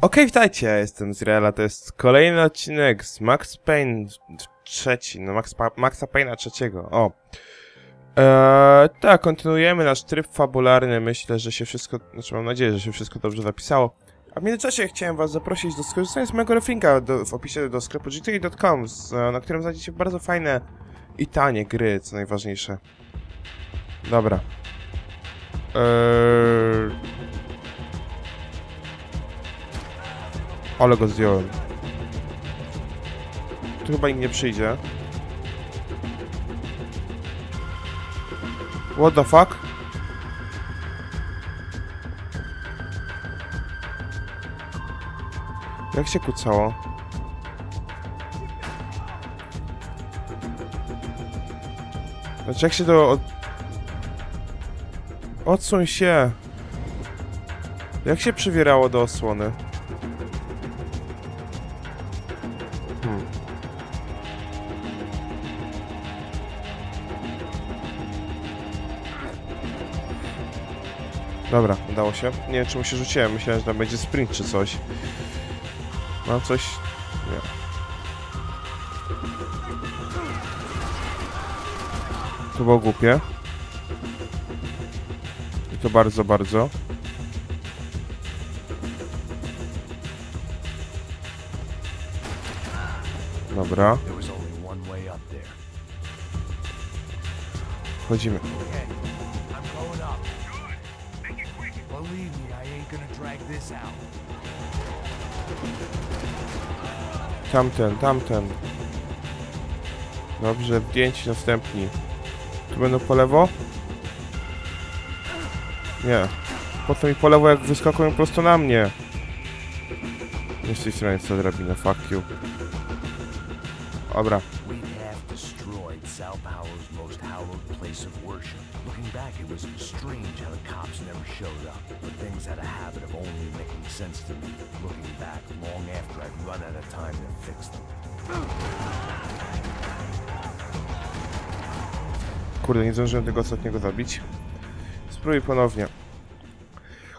Okej, witajcie, ja jestem Zreala, to jest kolejny odcinek z Max Payne trzeci, no Max pa Maxa Payne'a trzeciego, o. Eee, tak, kontynuujemy nasz tryb fabularny, myślę, że się wszystko, znaczy mam nadzieję, że się wszystko dobrze zapisało. A w międzyczasie chciałem was zaprosić do skorzystania z mojego refinka w opisie do sklepu gti.com, na którym znajdziecie bardzo fajne i tanie gry, co najważniejsze. Dobra. Eee... Ale go zdjąłem. Tu chyba nikt nie przyjdzie. What the fuck? Jak się kucało? Znaczy jak się to... Od... Odsuń się! Jak się przywierało do osłony? Dobra, udało się. Nie wiem, czemu się rzuciłem. Myślałem, że tam będzie sprint czy coś. Mam coś... Nie. To było głupie. I to bardzo, bardzo. Dobra, wchodzimy. Believe me, I ain't gonna drag this out. Tamten, tamten. Dobrze, zdjęci następni. Tu będą po lewo? Nie. Po co mi po lewo, jak wyskakują prosto na mnie? Nie z tej strony ta drabina, fuck you. Dobra, sense to me. Looking back, long after I'd run out of time to fix them. kurde, nie zdążyłem tego ostatniego zabić. Spróbuj ponownie.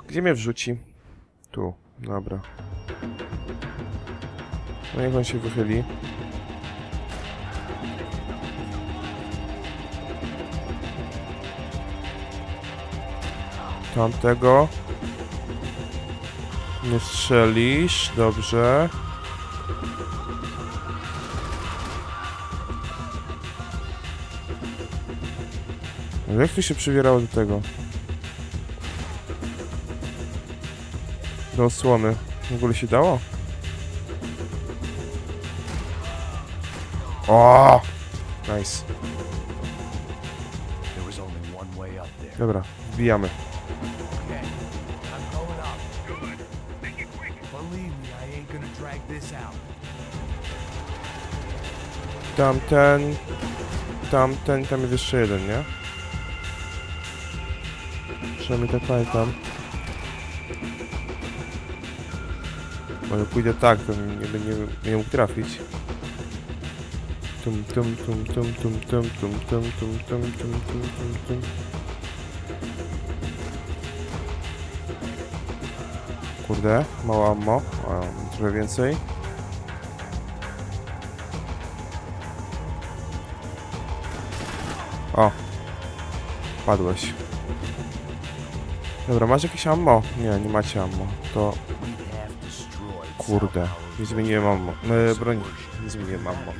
Gdzie mnie wrzuci? Tu, dobra. No niech on się wychyli. Tamtego. Nie strzelisz, dobrze. Jak to się przywierało do tego? Do osłony. W ogóle się dało? O! Nice. Dobra, wbijamy. Tamten... Tamten, tam jest jeszcze jeden, nie? Przynajmniej tak pamiętam. Może pójdę tak, to nie będzie nie mógł trafić. Tum tum tum tum tum tum tum tum tum tum tum tum tum tum Kurde, mało ammo. O, Trochę więcej. O. Padłeś. Dobra, masz jakieś ammo? Nie, nie macie ammo. To... Kurde. Nie zmieniłem ammo. E, broń. Nie zmieniłem ammo.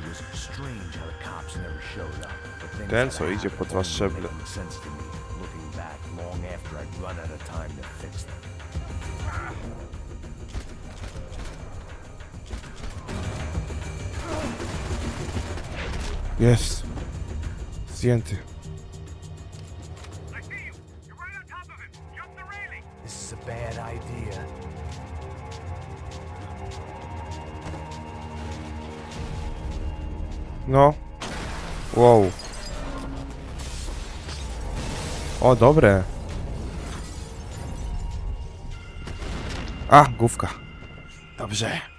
Ten, co idzie po dwa szczeble. Bad idea. No. Wow. O, dobre. A, główka. Dobrze.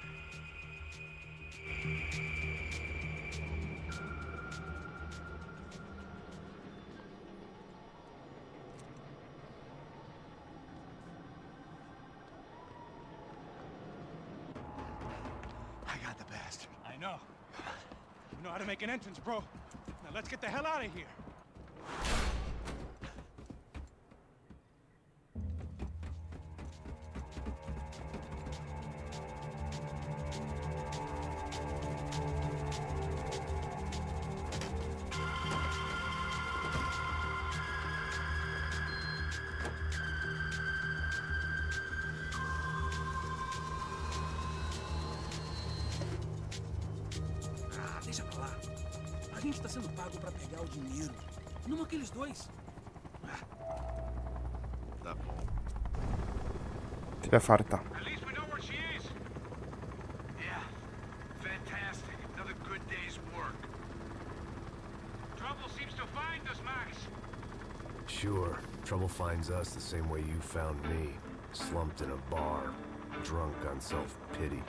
Bro. Now let's get the hell out of here. Ah, deixa pra lá. A gente está sendo pago para pegar o dinheiro. Não aqueles dois. Tá bom. Tira farta. Sure, trouble finds us the same way you found me. Slumped in a bar, drunk on self-pity.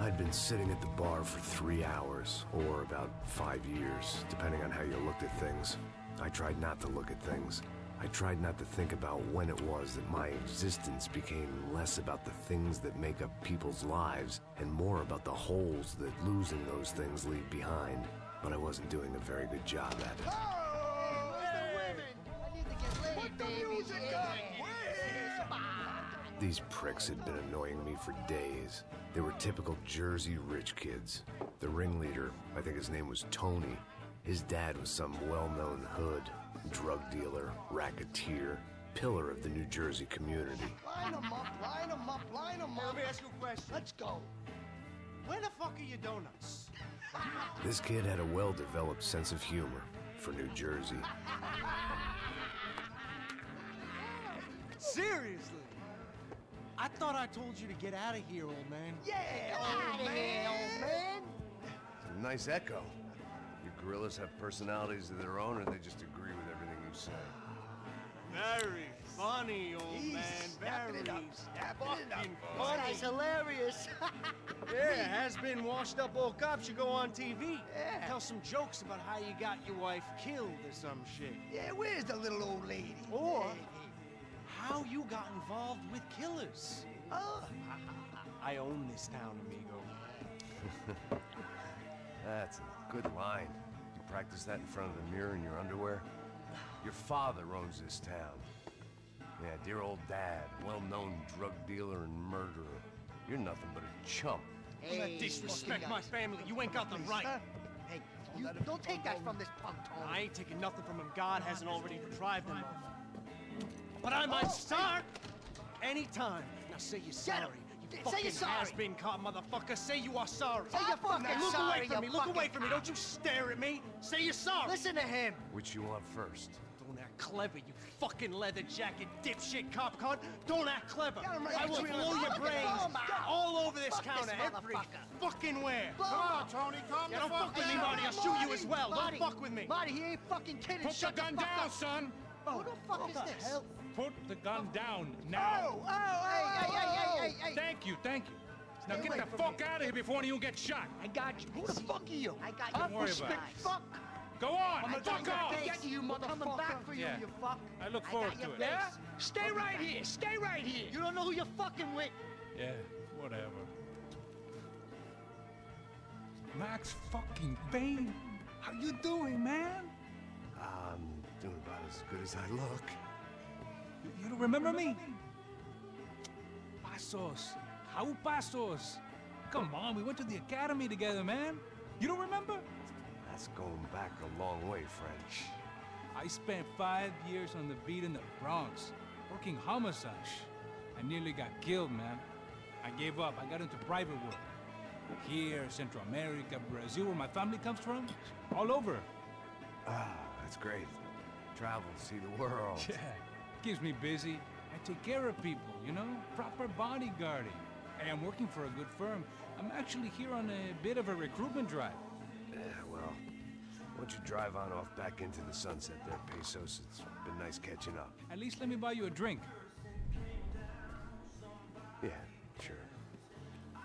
I'd been sitting at the bar for three hours, or about five years, depending on how you looked at things. I tried not to look at things. I tried not to think about when it was that my existence became less about the things that make up people's lives and more about the holes that losing those things leave behind. But I wasn't doing a very good job at it. These pricks had been annoying me for days. They were typical Jersey rich kids. The ringleader, I think his name was Tony, his dad was some well known hood, drug dealer, racketeer, pillar of the New Jersey community. Line 'em up, line 'em up, line 'em Let up. Let me ask you a question. Let's go. Where the fuck are your donuts? This kid had a well developed sense of humor for New Jersey. Seriously? I thought I told you to get out of here, old man. Yeah, old man, old man. Nice echo. Your gorillas have personalities of their own, or they just agree with everything you say? Very funny, old He's man. snapping Very it up, snapping it up. funny. guy's hilarious. Yeah, has been washed up old cop should go on TV. Yeah. Tell some jokes about how you got your wife killed or some shit. yeah, where's the little old lady? Or Hey, how you got involved with killers. Oh, I own this town, amigo. That's a good line. You practice that in front of the mirror in your underwear? Your father owns this town. Yeah, dear old dad, well-known drug dealer and murderer. You're nothing but a chump. Don't disrespect my family. You ain't got the right. huh? Hey, you don't take that from this punk, Tony. I ain't taking nothing from him. God hasn't already deprived him of. But I might Oh, start anytime. Now say you're sorry. him. You Say you're sorry. has-been caught, motherfucker. Say you are sorry. Say you're fucking Now look sorry, away from me. Look away from me. Don't you stare at me. Say you're sorry. Listen to him. Which you want first? Don't act clever, you fucking leather jacket dipshit cop cunt. Don't act clever. Get him right I will blow your brains him, all over this Fuck this counter, every fucking where. Blow him up. Tony, calm Yeah, don't fuck with me, Marty. I'll shoot you as well. Marty, Don't fuck with me. Marty, he ain't fucking kidding. Put Shut the gun fuck down, up. son! Oh, Who the fuck is this? Put the gun down Oh, now! oh, hey, hey, hey, hey, hey, hey. Thank you, thank you. Now Stay get the fuck me. out of here before one of you gets shot. I got you. Who the fuck are you? I got you. Don't worry about it. Fuck. Go on, I'm fuck off! Get you, motherfucker. Coming back for you, Yeah. you fuck. I look forward your to it. Yeah? Stay right here. Stay right here. You don't know who you're fucking with. Yeah, whatever. Max fucking Payne, how you doing, man? I'm doing about as good as I look. You, don't remember me? Pasos, Raul Pasos. Come on, we went to the academy together, man. You don't remember? That's going back a long way, French. I spent five years on the beat in the Bronx, working homicide. I nearly got killed, man. I gave up. I got into private work. Here, Central America, Brazil, where my family comes from, all over. Ah, that's great. Travel, see the world. Yeah, keeps me busy. I take care of people, you know? Proper bodyguarding. Hey, I'm working for a good firm. I'm actually here on a bit of a recruitment drive. Yeah, well, why don't you drive on off back into the sunset there, Pesos? It's been nice catching up. At least let me buy you a drink. Yeah, sure.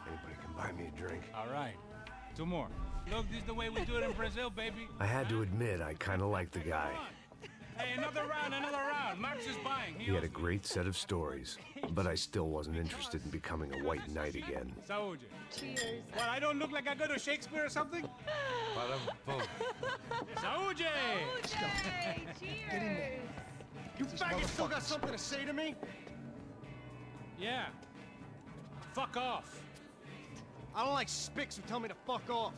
Anybody can buy me a drink. All right. Two more. Look, this is the way we do it in Brazil, baby. I had to admit, I kind of liked the guy. Hey, another round, another round. Mark's is buying. He had a great set of stories, but I still wasn't interested in becoming a white knight again. Saúde. Cheers. What, I don't look like I go to Shakespeare or something? Saúde! Yay, cheers. You faggot still got something to say to me? Yeah. Fuck off. I don't like spics who tell me to fuck off.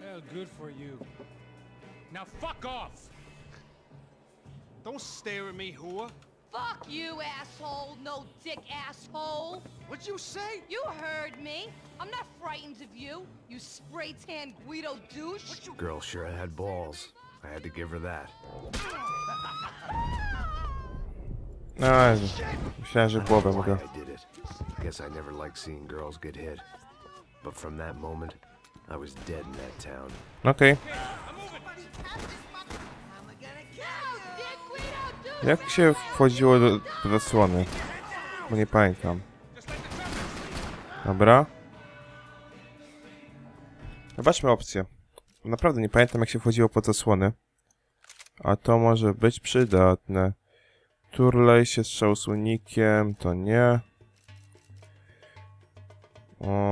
Well, good for you. Now fuck off. Don't stare at me, whore. Fuck you, asshole. No dick, asshole. What'd you say? You heard me. I'm not frightened of you, you spray tan Guido douche. Girl sure had balls. I had to give her that. No, Jezu. Myślałem, że głowę mogę. I did it. Guess I never liked seeing girls get hit. But from that moment, I was dead in that town. Okej. Jak się wchodziło do, do zasłony? Bo nie pamiętam. Dobra. Zobaczmy opcję. Naprawdę nie pamiętam jak się wchodziło pod zasłony. A to może być przydatne. Turlej się strzał z unikiem, to nie.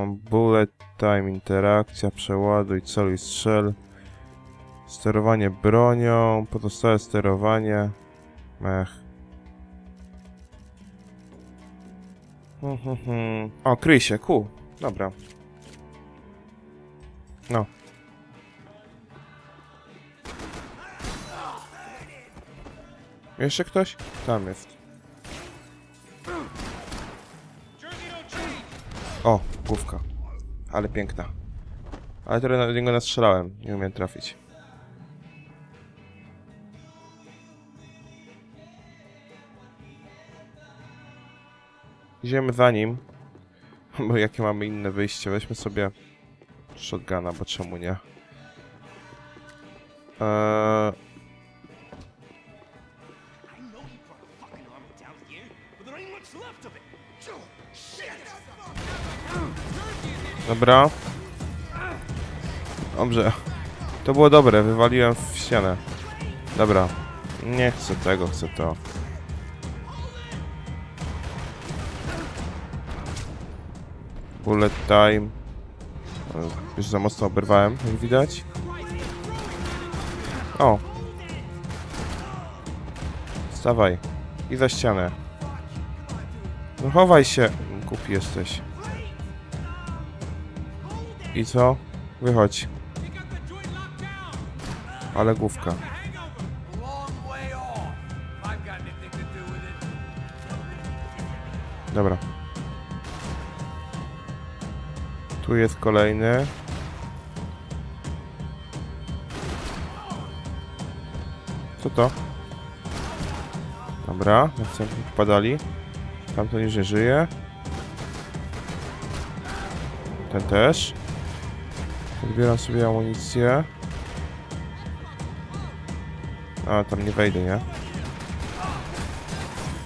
Bullet time, interakcja, przeładuj, celuj, strzel. Sterowanie bronią, pozostałe sterowanie. Ech. Hmm, hmm, hmm. O, kryj się, ku. Dobra. No. Jeszcze ktoś? Tam jest. O, główka. Ale piękna. Ale teraz na niego nastrzelałem. Nie umiem trafić. Idziemy za nim. Bo jakie mamy inne wyjście? Weźmy sobie shotguna, bo czemu nie? Eee, dobra. Dobrze. To było dobre, wywaliłem w ścianę. Dobra. Nie chcę tego, chcę to. Bullet time. Już za mocno oberwałem, jak widać. O. Stawaj. I za ścianę. No chowaj się. Głupi jesteś. I co? Wychodź. Ale główka. Long Tu jest kolejny. Co to? Dobra, następni wpadali. Tamten już nie żyje. Ten też. Odbieram sobie amunicję. A, tam nie wejdę, nie?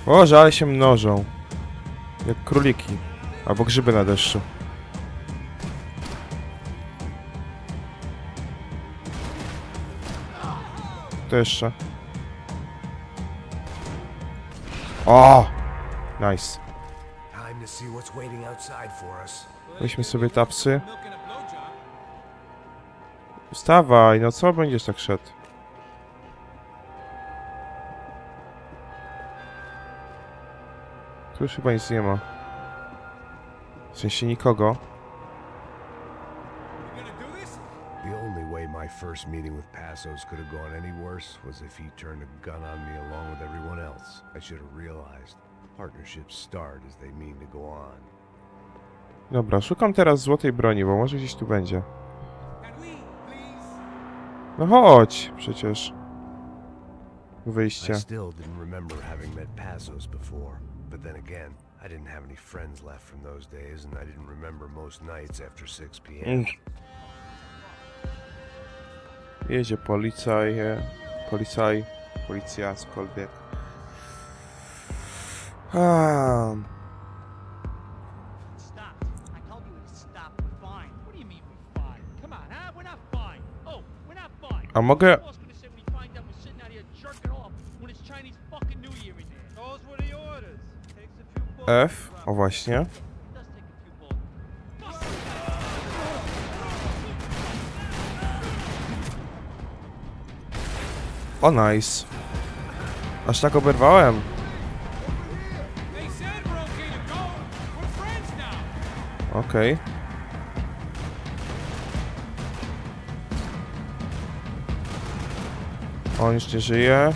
Boże, ale się mnożą. Jak króliki. Albo grzyby na deszczu. To jeszcze. O! Nice. Weźmy sobie tapsy. Wstawaj, no co będziesz tak szedł? Tu już chyba nic nie ma. W sensie nikogo. My first meeting with Passos could have gone any worse was if he turned a gun on me along with everyone else. I should have realized. Partnerships start as they mean to go on. Dobra, szukam teraz złotej broni, bo może gdzieś tu będzie. Can we, please? No chodź, przecież. I Wyjście. still didn't remember having met Passos before. But then again, I didn't have any friends left from those days, and I didn't remember most nights after 6 p.m. Mm. Jedzie policaj, policaj, policja, cokolwiek. Ah. A mogę... F? O właśnie. O nice. Aż tak oberwałem. We're okay. Okej. On już nie żyje.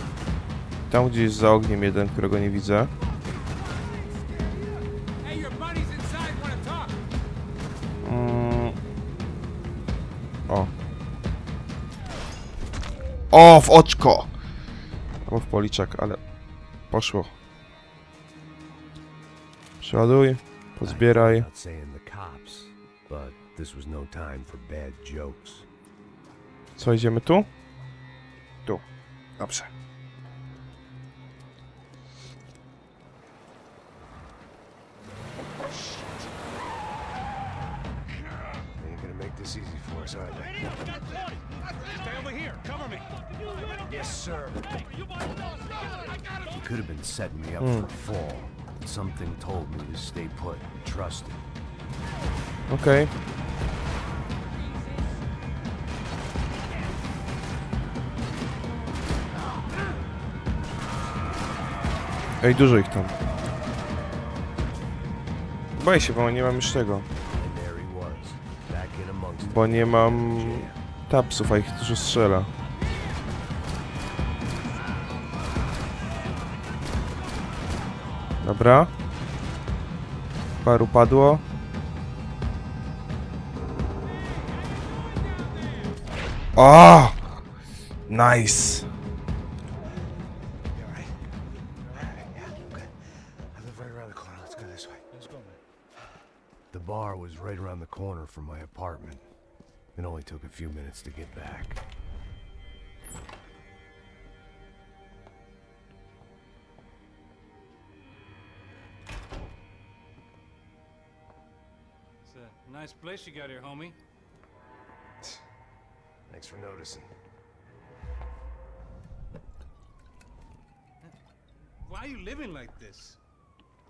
Tam gdzieś za ogniem jeden, którego nie widzę. O, w oczko! Albo w policzek, ale poszło. Przeładuj, pozbieraj. No. Co, idziemy tu? Tu. Dobrze. You could have been setting me up for a fall. but Something told me to stay put trust it. Okej. Ej, dużo ich tam. Boję się, bo nie mam już tego. He Bo nie mam tapsów, a ich dużo strzela. Dobra. Paru padło. O! Nice! The bar was right around the corner from my apartment. It only took a few minutes to get back. Nice place you got here, homie. Thanks for noticing. Why are you living like this?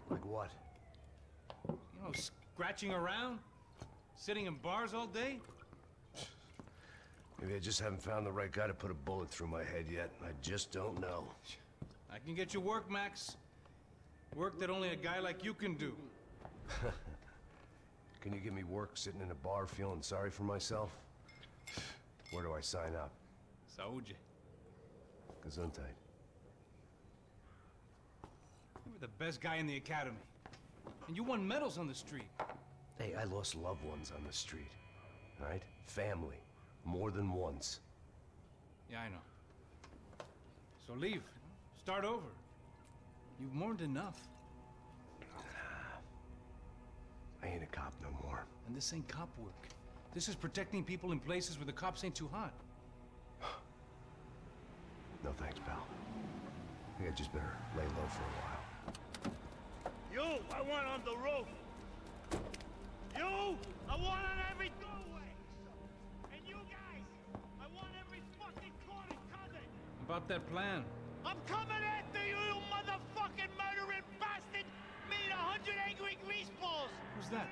Like what? You know, scratching around? Sitting in bars all day? Maybe I just haven't found the right guy to put a bullet through my head yet. I just don't know. I can get you work, Max. Work that only a guy like you can do. Can you give me work sitting in a bar feeling sorry for myself? Where do I sign up? Saúde. Gesundheit. You were the best guy in the academy. And you won medals on the street. Hey, I lost loved ones on the street. Right? Family. More than once. Yeah, I know. So leave. Start over. You've mourned enough. I ain't a cop no more. And this ain't cop work. This is protecting people in places where the cops ain't too hot. No thanks, pal. I think I just better lay low for a while. You, I want on the roof. You, I want on every doorway. And you guys, I want every fucking corner covered. About that plan. I'm coming after you, hundred angry greaseballs! Who's that?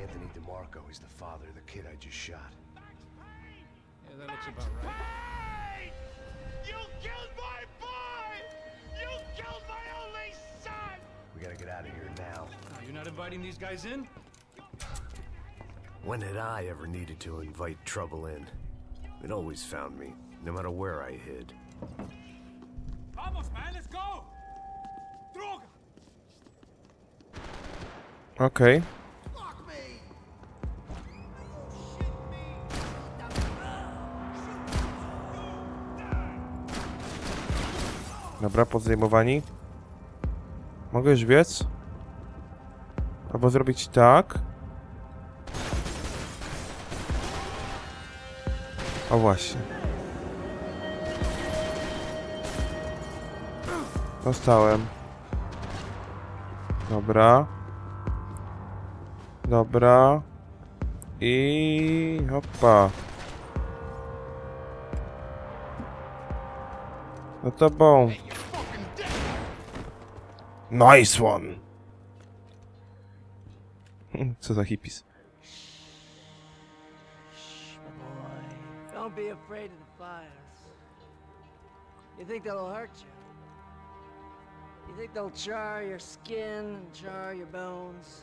Anthony DeMarco, is the father of the kid I just shot. Yeah, that looks about right. Hey! You killed my boy! You killed my only son! We gotta get out of here now. Are you not inviting these guys in? When had I ever needed to invite trouble in? It always found me, no matter where I hid. Okej. Dobra, pozdejmowani. Mogę już biec? Albo zrobić tak. O właśnie. Dostałem. Dobra. Dobra. I hopa. No to bom. Nice one! Co za hippies. Don't be afraid of the fires. You think they'll hurt you? You think they'll char your skin char your bones?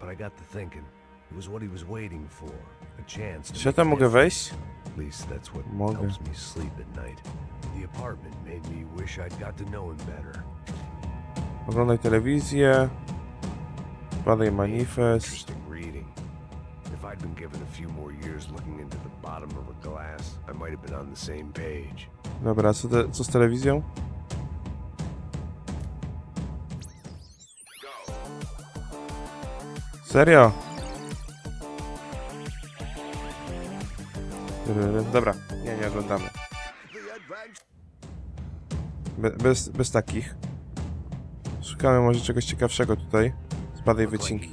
But I got to thinking, it was what he was waiting for. A chance to Czy ja tam mogę wejść? At least that's what Mogę. helps me sleep at night. The apartment made me wish I'd got to know him better. Oglądaj telewizję. Badaj manifest. Interesting reading. If I'd been given a few more years looking into the bottom of a glass, I might have been on the same page. Dobra, co, te, co z telewizją? Serio? Dobra, nie, nie oglądamy. Be, bez, bez takich. Szukamy może czegoś ciekawszego tutaj. He wycinki.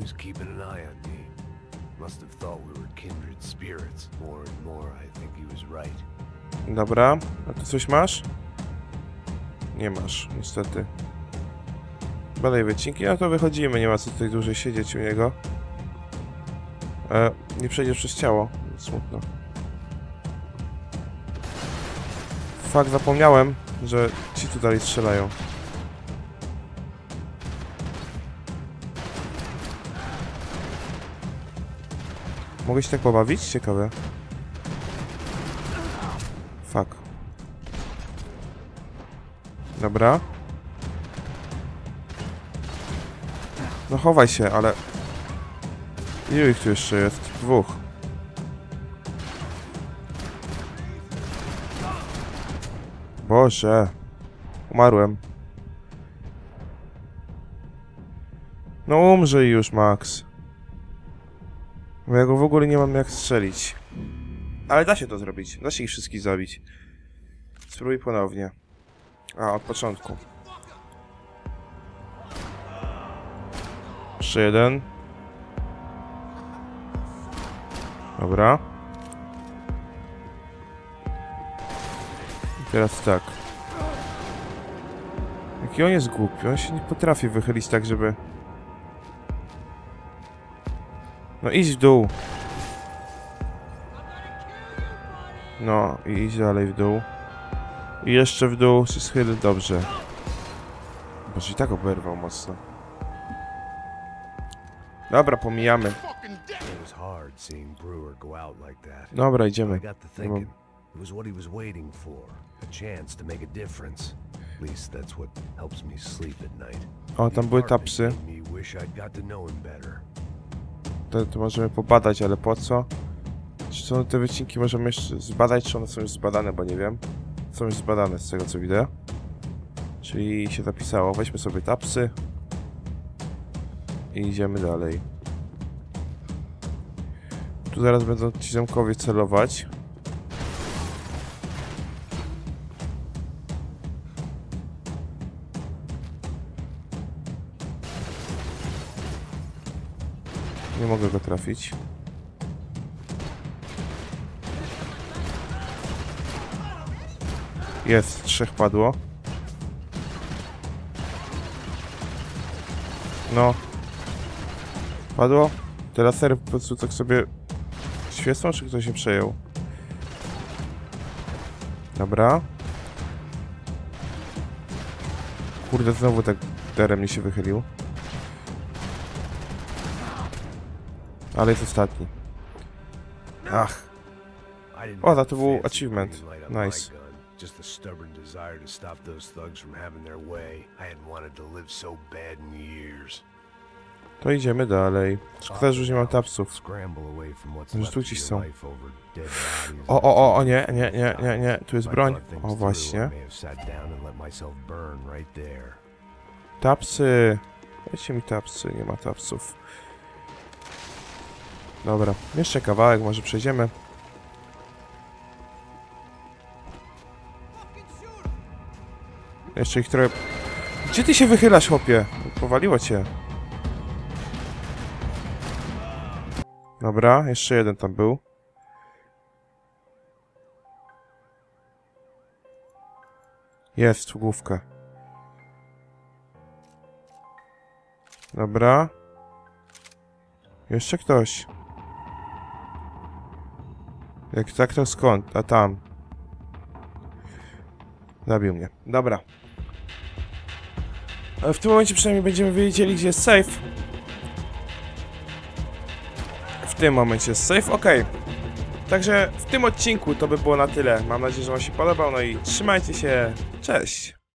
Dobra, a tu coś masz? Nie masz, niestety. Badaj wycinki, no to wychodzimy, nie ma co tutaj dłużej siedzieć u niego. E, nie przejdziesz przez ciało, smutno. Fakt, zapomniałem, że ci tu dalej strzelają. Mogę się tak pobawić? Ciekawe. Fuck. Dobra. No chowaj się, ale... Ilu ich tu jeszcze jest? Dwóch. Boże. Umarłem. No umrzyj już, Max. Bo ja go w ogóle nie mam jak strzelić. Ale da się to zrobić. Da się ich wszystkich zabić. Spróbuj ponownie. A, od początku. Jeszcze jeden. Dobra. I teraz tak. Jaki on jest głupi. On się nie potrafi wychylić tak, żeby... No idź w dół. No i idź dalej w dół. I jeszcze w dół się schyl dobrze. Boże, i tak oberwał mocno. Dobra, But I idziemy. got to thinking, it was what he was waiting for. A chance to make a difference. At least that's what helps me sleep at night. O, tam były tapsy. To, to możemy pobadać, ale po co? Czy są te wycinki możemy jeszcze zbadać, czy one są już zbadane, bo nie wiem. Są już zbadane z tego co widzę. Czyli się zapisało. Weźmy sobie tapsy. I idziemy dalej. Tu zaraz będą ci zamkowie celować. Nie mogę go trafić. Jest, trzech padło. No. Padło? Te lasery po prostu tak sobie świecą, czy ktoś się przejął? Dobra. Kurde, znowu tak derem mi się wychylił. Ale jest ostatni. Ach, that a był achievement. Nice. Just a stubborn desire to stop those thugs from having their way. I hadn't wanted to live so bad in years. To idziemy dalej. Szkoda, że już nie mam tapsów. Left tu gdzieś są. O, o, o, o, nie, nie, nie, nie, nie. Tu jest broń. O, właśnie. Tapsy. Dajcie mi tapsy, nie ma tapsów. Dobra, jeszcze kawałek, może przejdziemy. Jeszcze ich trochę... Gdzie ty się wychylasz, chłopie? Powaliło cię. Dobra, jeszcze jeden tam był. Jest, główka. Dobra. Jeszcze ktoś. Jak tak, to skąd? A tam. Zabił mnie. Dobra. W tym momencie przynajmniej będziemy wiedzieli, gdzie jest safe. Tym momencie jest safe, ok. Także w tym odcinku to by było na tyle. Mam nadzieję, że wam się podobał, no i trzymajcie się. Cześć!